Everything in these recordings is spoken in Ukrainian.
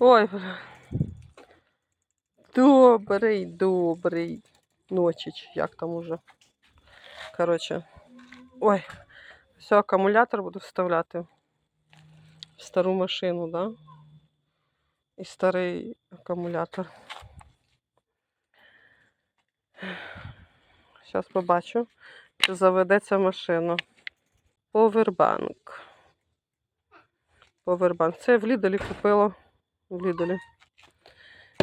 Ой, бля. Добрий, добрий ночіч, як там уже. Коротше. Ой, все, акумулятор буду вставляти в стару машину, да? І старий акумулятор. Зараз побачу, чи заведеться машина. Повербанк. Повербанк. Це я в Ліделі купила. В Ліделі.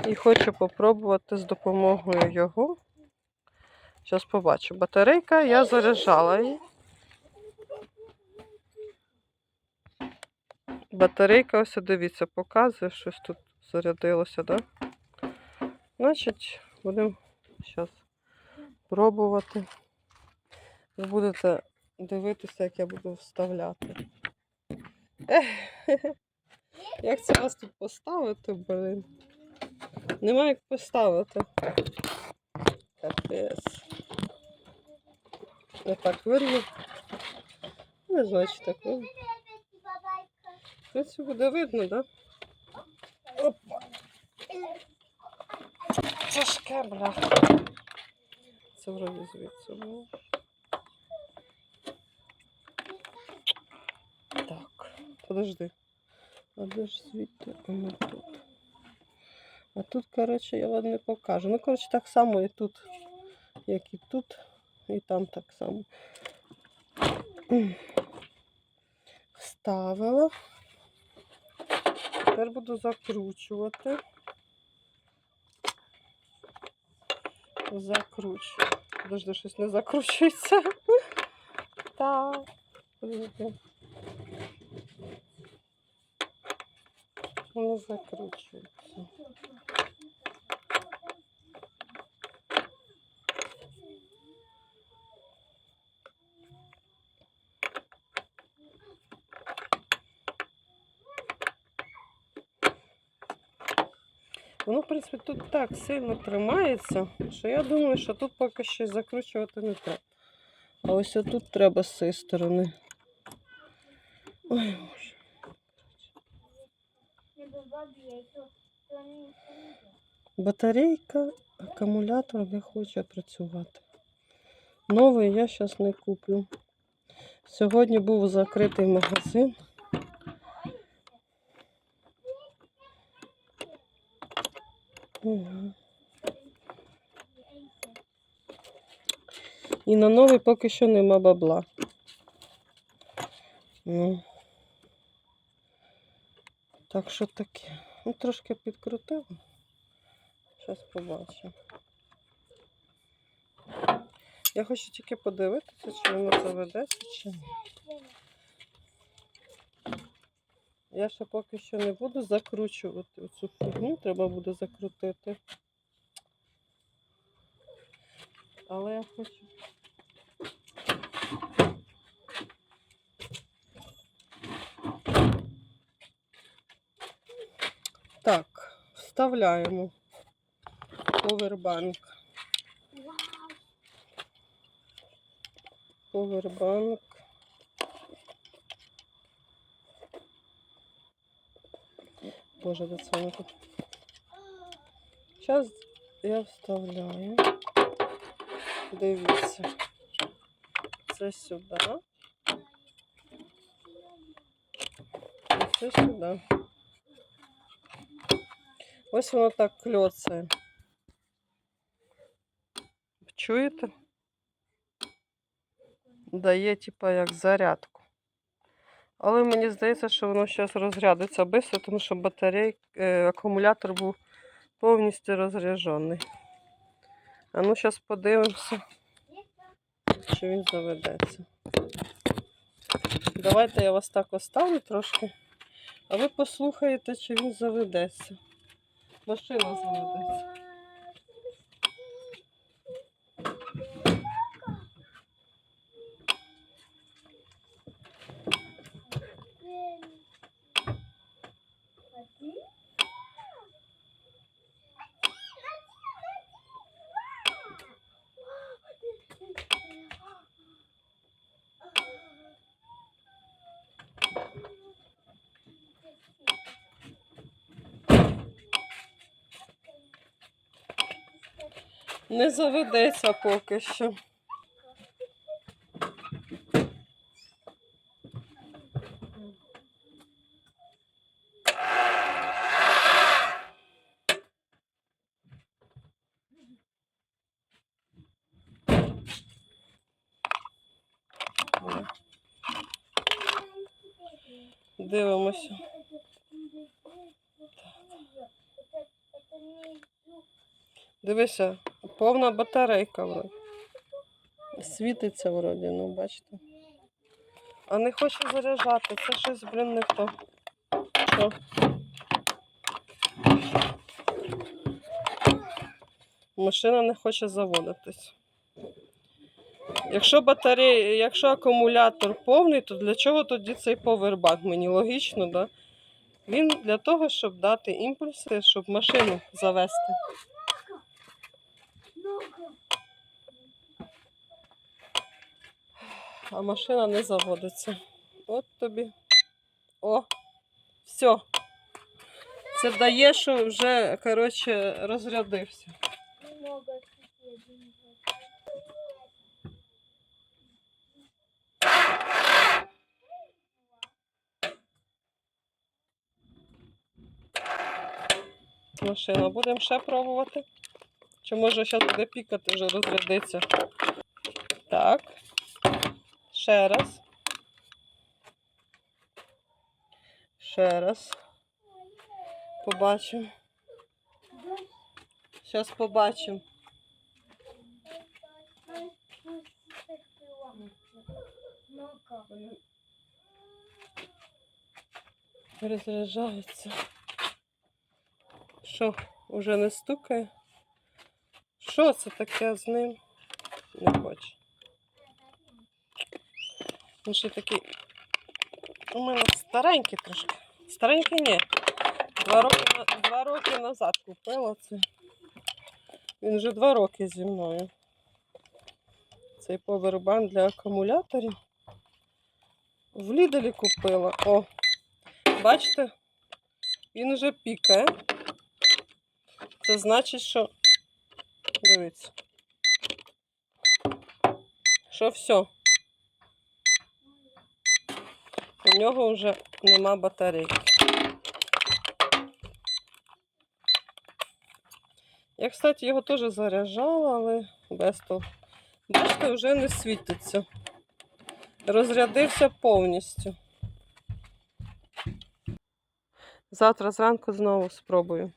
І хочу попробувати з допомогою його. Зараз побачу. Батарейка, я заряджала її. Батарейка, ось дивіться, показує, щось тут зарядилося, так? Значить, будемо зараз пробувати. Ви будете дивитися, як я буду вставляти. Ех, як це вас тут поставити, блин? Нема як поставити. Капець. Не так видно. Не знаю, чи так видно. Це буде видно, так? Да? Опа. Тяжке, бля. Це вроді звідси було. Так, подожди. А де ж звідти? Воно тут. А тут, коротше, я вам не покажу. Ну, коротше, так само і тут, як і тут, і там так само. Вставила. Тепер буду закручувати. Закручую. Подожди, щось не закручується. Так. Не закручується. Воно, в принципі, тут так сильно тримається, що я думаю, що тут поки що закручувати не треба. А ось тут треба з цієї сторони. Ой, боже. Батарейка, акумулятор не хоче працювати. Новий я зараз не куплю. Сьогодні був закритий магазин. І на новий поки що нема бабла. Ну. Так що таке. Ну, трошки підкрутила. Зараз побачимо. Я хочу тільки подивитися, чи воно заведеться, чи ні. Я ще поки що не буду закручувати оцю фігню, треба буде закрутити. Але я хочу. Так, вставляємо повербанк. Повербанк. Боже, воно тут? Зараз я вставляю. Дивіться. Це сюди. І це сюди. Ось воно так кльоцає. Чуєте? Дає, типа, як зарядку. Але мені здається, що воно зараз розрядиться швидко, тому що батарей, е, акумулятор був повністю розряджений. А ну зараз подивимося, чи він заведеться. Давайте я вас так оставлю трошки, а ви послухаєте, чи він заведеться машина зводиться. Thank. Не заведеться поки що. Дивимося. Дивися, повна батарейка вроді. Світиться вроді, ну бачите. А не хоче заряджати, це щось, блін, не то. Що? Машина не хоче заводитись. Якщо батарея, якщо акумулятор повний, то для чого тоді цей повербанк? Мені логічно, да? Він для того, щоб дати імпульси, щоб машину завести. А машина не заводиться. От тобі. О, все. Це дає, що вже, коротше, розрядився. Машина. Будемо ще пробувати. Чи може зараз буде пікати, вже розрядиться. Так. Ще раз. Ще раз. Побачимо. Зараз побачимо. Розряджається. Що, уже не стукає? Що це таке з ним? Не хоче. Він ще такий. У мене старенький трошки. Старенький ні. Два роки, два роки назад купила це. Він вже два роки зі мною. Цей повербанк для акумуляторів. В Ліделі купила. О, бачите? Він вже пікає. Це значить, що. Дивіться. Що все. У нього вже нема батарейки. Я, кстати, його теж заряджала, але без того. Бачите, вже не світиться. Розрядився повністю. Завтра зранку знову спробую.